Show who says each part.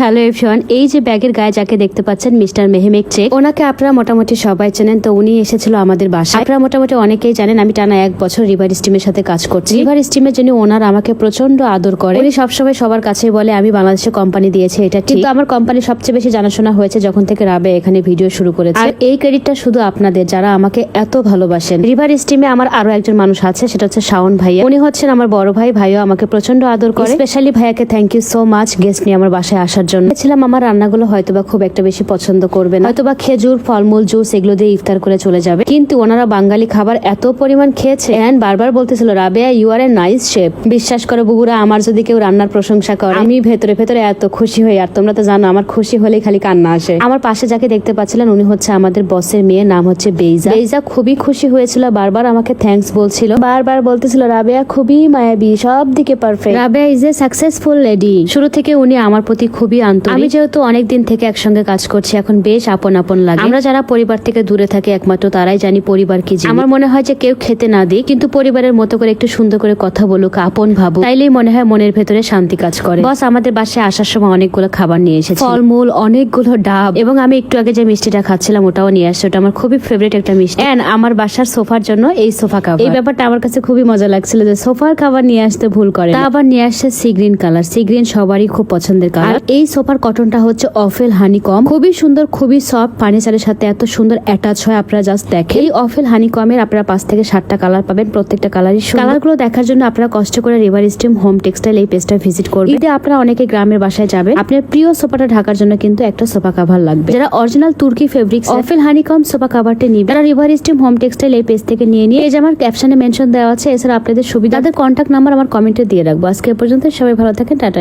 Speaker 1: Hello everyone, এই যে ব্যাগের গায়ে যাকে দেখতে পাচ্ছেন মিস্টার মেহমেক চেক, ওনাকে আপনারা মোটামুটি সবাই চেনেন, তো উনি এসেছিল আমাদের বাসায়। আপনারা মোটামুটি অনেকেই জানেন, আমি টানা এক বছর রিভার স্টিমের সাথে কাজ করছি। রিভার স্টিমের জন্য ওনার আমাকে প্রচণ্ড আদর করে। উনি সবসময় সবার কাছে বলে, আমি বাংলাদেশে কোম্পানি দিয়েছি এটা কিন্তু আমার কোম্পানি সবচেয়ে বেশি জানাশোনা হয়েছে যখন থেকে রাবে এখানে ভিডিও শুরু করেছে। আর এই ক্রেডিটটা শুধু আপনাদের, যারা আমাকে এত ভালোবাসেন। রিভার স্টিমে আমার আরও একজন মানুষ আছে, সেটা হচ্ছে শাওন ভাইয়া। উনি হচ্ছেন আমার বড় ভাই, ভাইও আমাকে প্রচণ্ড আদর করে। স্পেশালি ভাইয়াকে thank you so much guest নিয়ে আমার বাসায় আসার জন্য। ছিলাম আমার রান্নাগুলো হয়তোবা খুব একটা বেশি পছন্দ করবে না। হয়তোবা খেজুর, ফলমূল, জুস এগুলো দিয়ে ইফতার করে চলে যাবে। কিন্তু ওনারা বাঙালি খাবার এত পরিমাণ খেয়েছে। এন্ড বারবার বলতেছিল, Rabeya you are a nice chef বিশ্বাস করো বুবুরা, আমার যদি কেউ রান্নার প্রশংসা করে, আমি ভেতরে ভেতরে এত খুশি হই। আর তোমরা তো জানো, আমার খুশি হলেই খালি কান্না আসে। আমার পাশে যাকে দেখতে পাচ্ছিলেন, উনি হচ্ছে আমাদের বসের মেয়ে, নাম হচ্ছে বেইজা। বেইজা খুবই খুশি হয়েছিল, বারবার আমাকে থ্যাঙ্কস বলছিল। বারবার বলতেছিল, রাবেয়া, খুবই মায়াবী সব দিকে perfect Rabeya is a successful lady শুরু থেকে উনি আমার প্রতি খুবই আন্তরিক। আমি যেহেতু অনেক দিন থেকে একসঙ্গে কাজ করছি এখন বেশ আপন আপন লাগে। আমরা যারা পরিবার থেকে দূরে থাকি একমাত্র তারাই জানি পরিবার কি। আমার মনে হয় যে কেউ খেতে না দিই কিন্তু পরিবারের মতো করে একটু সুন্দর করে কথা বলুক আপন ভাবুক। তাইলেই মনে হয় মনের ভেতরে শান্তি কাজ করে। বস আমাদের বাসায় আসার সময় অনেকগুলো খাবার নিয়ে এসেছে। ফলমূল অনেকগুলো ডাব। এবং আমি একটু আগে যে মিষ্টিটা খাচ্ছিলাম ওটাও নিয়ে আসছে। ওটা আমার খুবই ফেভারিট একটা মিষ্টি। এন্ড আমার বাসার সোফার জন্য এই সোফা কাভার এই ব্যাপারটা আমার কাছে খুবই মজা লাগছিল যে সোফার খাবার নিয়ে আসতে ভুল করে তা আবার নিয়ে আসছে sea green colour sea green সবারই খুব পছন্দের কালার এই সোফার কটনটা হচ্ছে অফেল হানিকম খুবই সুন্দর, খুবই সফট ফার্নিচারের সাথে এত সুন্দর অ্যাটাচ হয়, আপনারা জাস্ট দেখেন। এই অফেল হানিকমের আপনারা পাঁচ থেকে সাতটা কালার পাবেন, প্রত্যেকটা কালারই কালারগুলো দেখার জন্য আপনারা কষ্ট করে রিভার স্টিম হোম টেক্সটাইল এই পেজটা ভিজিট করবেন। ঈদে আপনারা অনেকে গ্রামের বাসায় যাবেন। আপনার প্রিয় সোফাটা ঢাকার জন্য কিন্তু একটা সোফা কাভার লাগবে। যারা অরিজিনাল তুর্কি ফেব্রিক অফেল হানিকম সোফা কাভারটা নিবে। যারা রিভার স্টিম হোম টেক্সটাইল এই পেজ থেকে নিয়ে নিয়ে, এই যে আমার ক্যাপশনে মেনশন দেওয়া আছে, এছাড়া আপনাদের সুবিধা তাদের কন্ট্যাক্ট নাম্বার আমার কমেন্টে দিয়ে রাখব। আজকে পর্যন্ত সবাই ভালো থাকেন, টাটা।